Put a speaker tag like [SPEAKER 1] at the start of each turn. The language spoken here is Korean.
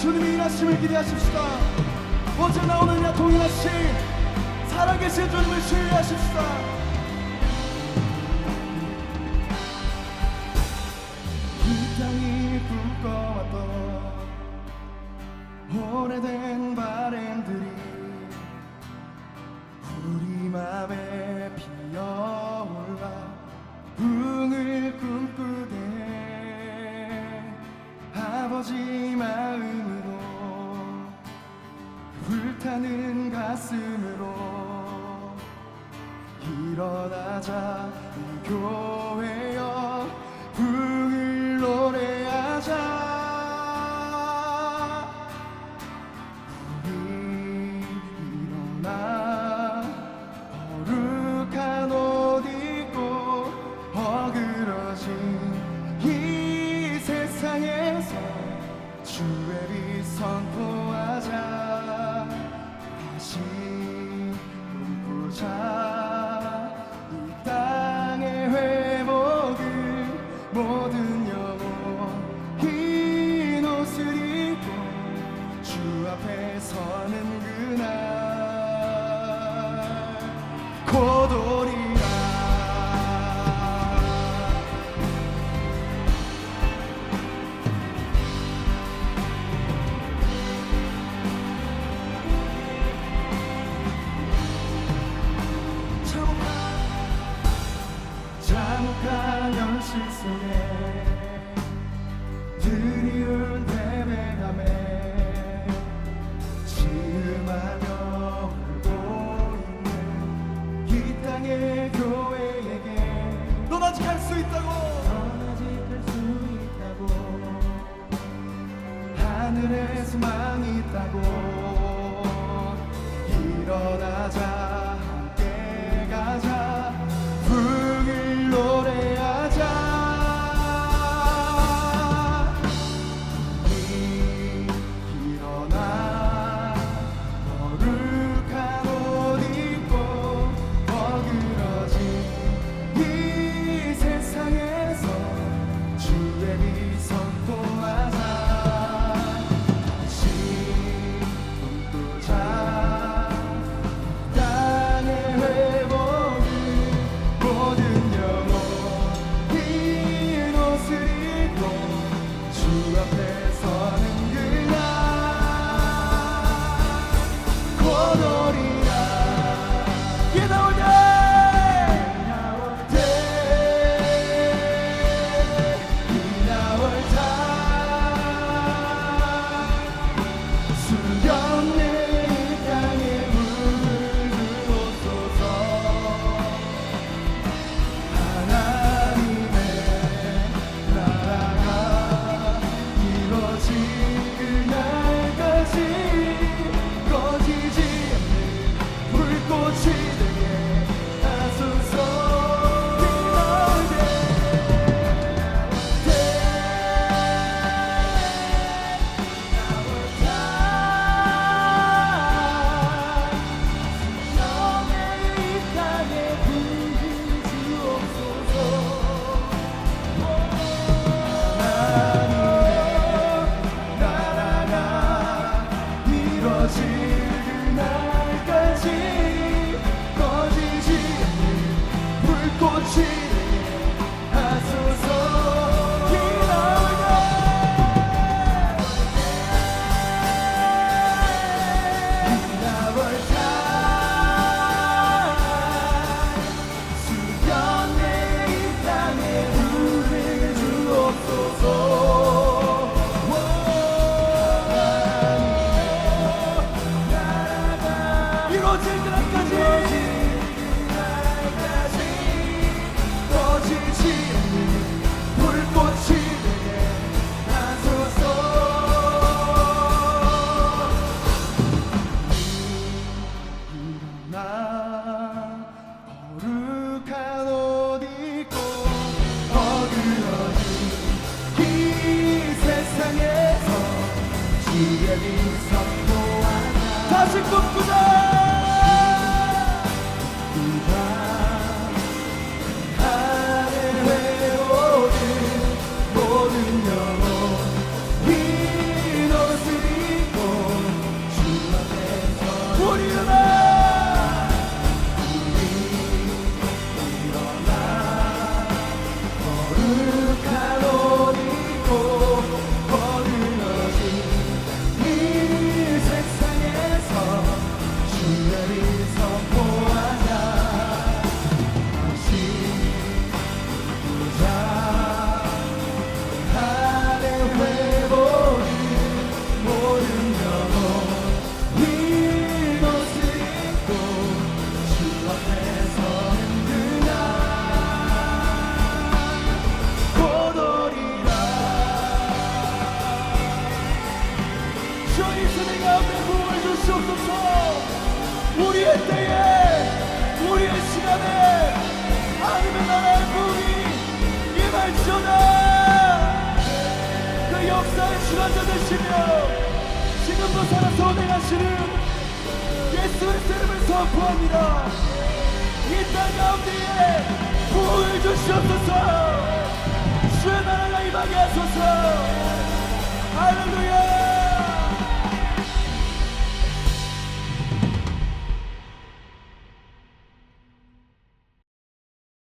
[SPEAKER 1] 주님이 일하심을 기대하십시다. 어제 나 오늘이나 동일하신 살아계신 주님을 신뢰하십시다. 이 땅이 꿈꿔왔던 오래된 아버지 마음으로 불타는 가슴으로 일어나자 이 교회여 꿈 드리운 패배감에 시음하며 울고 있는 이 땅의 교회에게 넌 아직 할 수 있다고! 넌 아직 할 수 있다고. 하늘에 소망이 있다고 주 앞에 서는 그날 나 거룩한 옷 입고 어그러진 이 세상에서 빛 선포하자 다시 꿈꾸자 만져드시며 지금도 살아서 운행하시는 예수 그리스도 이름을 선포합니다. 이 땅 가운데에 부흥을 주시옵소서. 주의 나라가 임하게 하소서. 할렐루야